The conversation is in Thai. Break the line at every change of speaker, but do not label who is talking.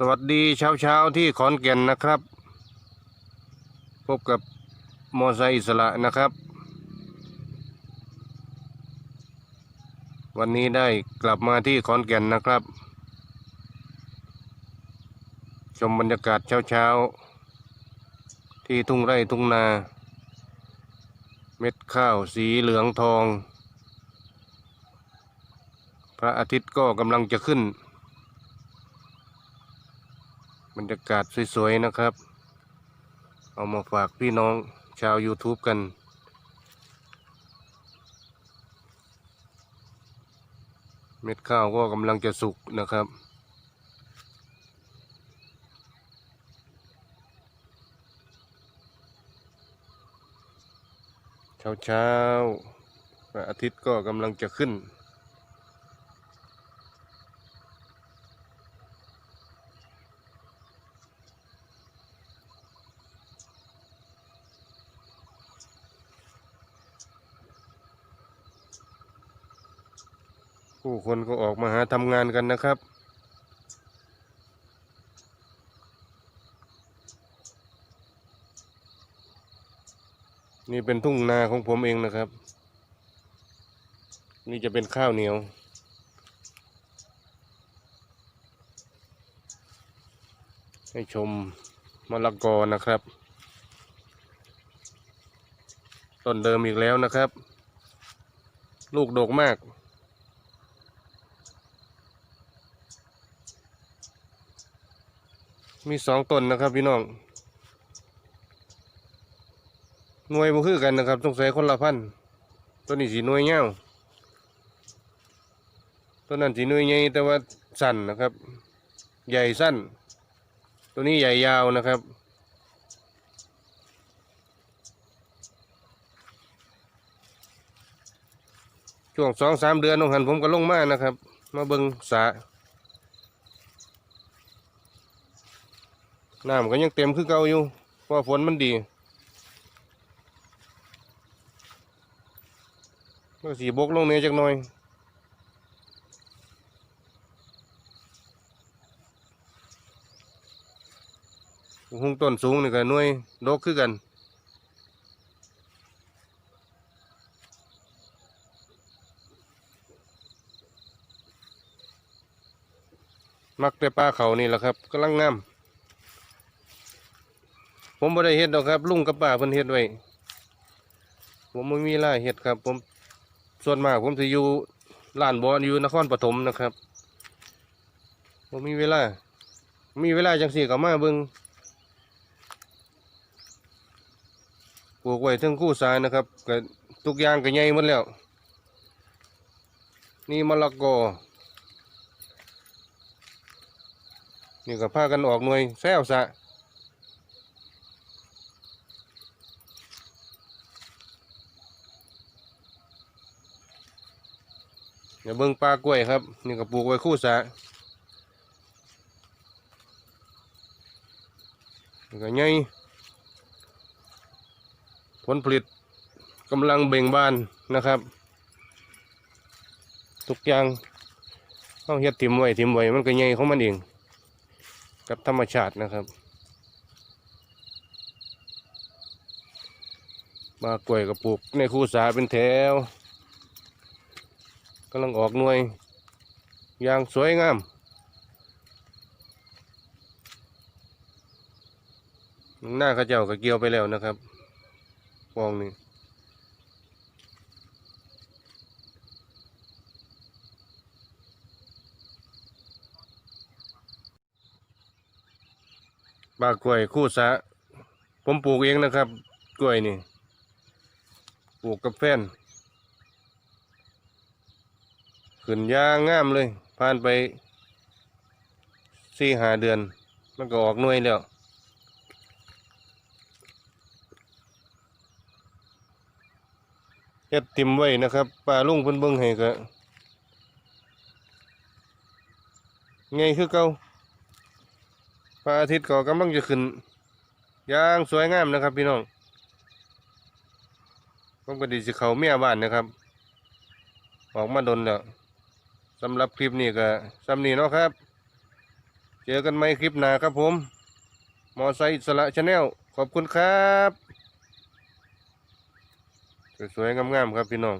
สวัสดีเช้าเช้าที่ขอนแก่นนะครับ พบกับมอไซค์อิสระนะครับ วันนี้ได้กลับมาที่ขอนแก่นนะครับ ชมบรรยากาศเช้าเช้าที่ทุ่งไร่ทุ่งนา เม็ดข้าวสีเหลืองทอง พระอาทิตย์ก็กำลังจะขึ้น บรรยากาศสวยๆนะครับ เอามาฝากพี่น้องชาว YouTube กัน เม็ดข้าวก็กำลังจะสุกนะครับเช้าๆพระอาทิตย์ก็กำลังจะขึ้น ผู้คนก็ออกมาหาทำงานกันนะครับ นี่เป็นทุ่งนาของผมเองนะครับ นี่จะเป็นข้าวเหนียวให้ชมมะละกอนะครับ ต้นเดิมอีกแล้วนะครับ ลูกดกมาก มีสองต้นนะครับพี่น้อง หน่วยบ่คือกันนะครับสงใสัยคนละพันตัวนี้สีหน่วยเงาวตัวนั้นสีหน่วยใหญ่แต่ว่าสั้นนะครับ ใหญ่สั้น ตัวนี้ใหญ่ยาวนะครับช่วงสองสามเดือนน้องหันผมก็ลงมานะครับ มาเบิงสา น้ำก็ยังเต็มคือเก่าอยู่เพราะฝนมันดีก็สีบกลงเนี้จักหน่อยหุงต้นสูงนี่ก็น่วยดกคือกันมักแต่ปลาเขานี่แหละครับกำลังงาม ผมบ่ได้เฮ็ดดอกครับ ลุงกับป้าเพิ่นเฮ็ดไว้ผมไม่มีเวลาเฮ็ดครับ ผมส่วนมากผมจะอยู่ร้านบอลอยู่นครปฐมนะครับผมมีเวลา มีเวลาจังสี่ก็มาเบิ่งปลูกไว้ทั้งคู่สายนะครับก็ทุกอย่างก็ใหญ่หมดแล้ว นี่มะละกอนี่ก็พากันออกหน่วยแซวซะ ดี๋ยวเบิ่งปลากล้วยครับ นี่ก็ปลูกไว้คู่สะนี่ก็ใหญ่ผลผลิตกำลังเบ่งบานนะครับ ทุกอย่างต้องเฮ็ดทิมไว้ทิมไว้มันก็ใหญ่ของมันเอง กับธรรมชาตินะครับปลากล้วยก็ปลูกในคู่สาเป็นแถวำลังออกหน่วยอย่างสวยงามหน้าข้าเจ้าก็เกี่ยวไปแล้วนะครับฟองนี้บากล้วยคู่สะผมปลูกเองนะครับ กล้วยนี่ ปลูกกับแฟน ขึ้นยางงามเลย ผ่านไปสี่หาเดือน มันก็ออกหน่วยแล้วเฮ็ดติมไว้นะครับปลาลุงเพิ่นเบิ่งให้ก็ไงคือเก่าพระอาทิตย์ก็กำลังจะขึ้นอย่างสวยงามนะครับ พี่น้องผมก็ดีสิเขาเมียบ้านนะครับ ออกมาดนแล้ว สำหรับคลิปนี้ก็สำนี้เนาะครับ เจอกันไหมคลิปหน้าครับผม มอไซค์อิสระชาแนลขอบคุณครับ สวยๆงามๆครับพี่น้อง